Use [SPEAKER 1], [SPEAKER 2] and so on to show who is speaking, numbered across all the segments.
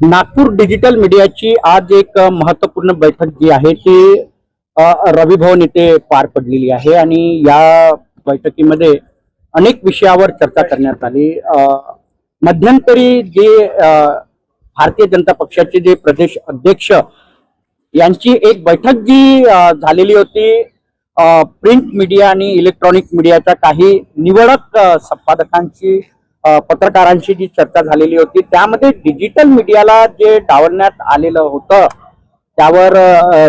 [SPEAKER 1] Nagpur digital मीडियाची आज एक महत्त्वपूर्ण महत्त्वपूर्ण बैठक जी आहे ती अ, रवी भवन येथे पार पडलेली आहे आणि या बैठकीमध्ये अनेक विषयावर चर्चा करण्यात आली. मध्यंतरी जे भारतीय जनता पक्षाचे जे प्रदेश अध्यक्ष यांची एक बैठक जी झालेली होती प्रिंट मीडिया आणि इलेक्ट्रॉनिक मीडियाच्या काही निवडक संपादकांची पत्रकारांशी पत्रकारांची जी चर्चा झालेली होती त्यामध्ये डिजिटल मीडियाला जे डावलण्यात आलेलं होतं त्यावर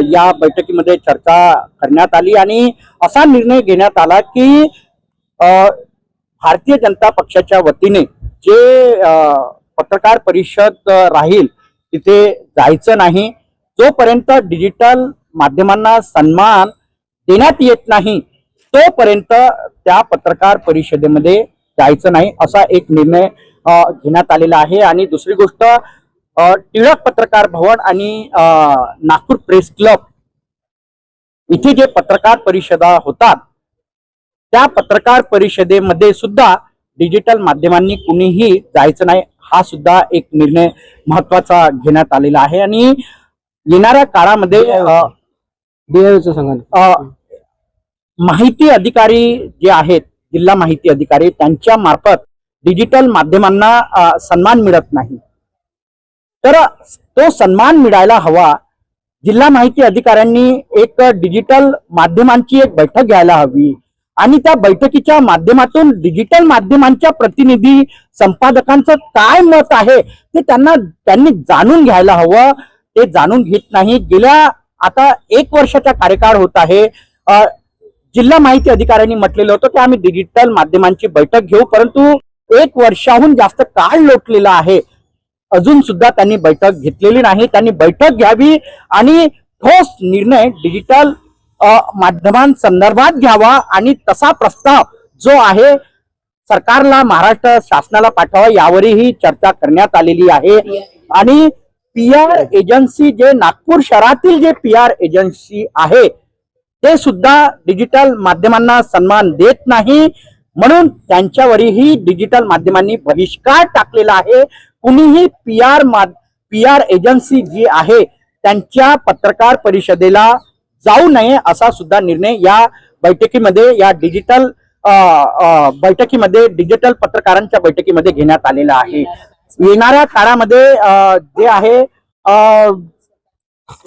[SPEAKER 1] या बैठकीमध्ये चर्चा करण्यात आली आणि असा निर्णय घेण्यात आला की भारतीय जनता पक्षाच्या वतीने जे पत्रकार परिषद राहील तिथे जायचं नाही जोपर्यंत डिजिटल माध्यमांना सन्मान देण्यात येत नाही तोपर्यंत त्या पत्रकार परिषदेमध्ये जायचं नाही असा एक निर्णय घेण्यात आलेला आहे. आणि दुसरी गोष्ट टिळक पत्रकार भवन आणि नागपूर प्रेस क्लब इथे जे पत्रकार परिषदा होतात त्या पत्रकार परिषदेमध्ये सुद्धा डिजिटल माध्यमांनी कुणीही जायचं नाही हा सुद्धा एक निर्णय महत्त्वाचा घेण्यात आलेला आहे. आणि येणाऱ्या काळामध्ये माहिती अधिकारी जे आहेत जिल्हा माहिती अधिकारी त्यांच्या मार्फत डिजिटल माध्यमांना सन्मान मिळत नाही. तर तो सन्मान मिळायला हवा. जिल्हा माहिती अधिकाऱ्यांनी एक डिजिटल माध्यमांची एक बैठक घ्यायला हवी. आणि त्या बैठकीच्या माध्यमातून डिजिटल माध्यमांच्या प्रतिनिधी संपादकांचं काय मत आहे ते त्यांना त्यांनी जाणून घ्यायला हवं. ते जाणून घेत नाही. गेल्या आता एक वर्षाचा कार्यकाळ होत आहे. जिल्हा माहिती अधिकाऱ्यांनी म्हटलेलं होतं की आम्ही डिजिटल माध्यमांची बैठक घेऊ परंतु एक वर्षाहून जास्त काळ लोटलेला आहे. अजून सुद्धा त्यांनी बैठक घेतलेली नाही. त्यांनी बैठक घ्यावी आणि ठोस निर्णय डिजिटल माध्यमांसंदर्भात घ्यावा आणि तसा प्रस्ताव जो आहे सरकारला महाराष्ट्र शासनाला पाठवा यावरही चर्चा करण्यात आलेली आहे. आणि पी आर एजन्सी जे नागपूर शहरातील जे पी आर एजन्सी आहे ते सुद्धा डिजिटल माध्यमांना सन्मान देत नाही. म्हणून त्यांच्यावरही डिजिटल माध्यमांनी बहिष्कार टाकलेला आहे. कुणीही P R P R agency जी आहे त्यांच्या पत्रकार परिषदेला जाऊ नये असा सुद्धा निर्णय या बैठकीमध्ये या डिजिटल बैठकीमध्ये डिजिटल पत्रकारांच्या बैठकीमध्ये घेण्यात आलेला आहे. येणाऱ्या काळामध्ये जे आहे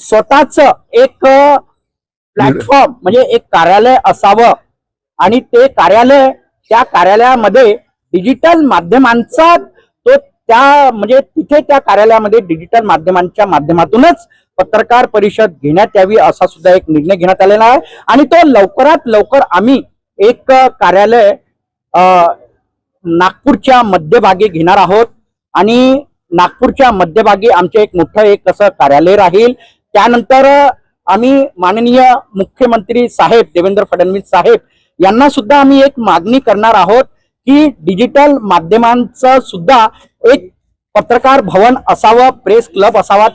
[SPEAKER 1] स्वतःच एक प्लॅटफॉर्म म्हणजे एक कार्यालय असावं. आणि ते कार्यालय त्या कार्यालयामध्ये डिजिटल माध्यमांचा तो त्या म्हणजे तिथे त्या कार्यालयामध्ये डिजिटल माध्यमांच्या माध्यमातूनच पत्रकार परिषद घेण्यात यावी असा सुद्धा एक निर्णय घेण्यात आलेला आहे. आणि तो लवकरात लवकर आम्ही एक कार्यालय नागपूरच्या मध्यभागी घेणार आहोत. आणि नागपूरच्या मध्यभागी आमचे एक मोठं एक असं कार्यालय राहील. त्यानंतर आम्ही माननीय मुख्यमंत्री साहेब देवेंद्र फडणवीस साहेब यांना सुद्धा आम्ही एक मागणी करणार आहोत की डिजिटल माध्यमांचं सुद्धा एक पत्रकार भवन असावं प्रेस क्लब असावा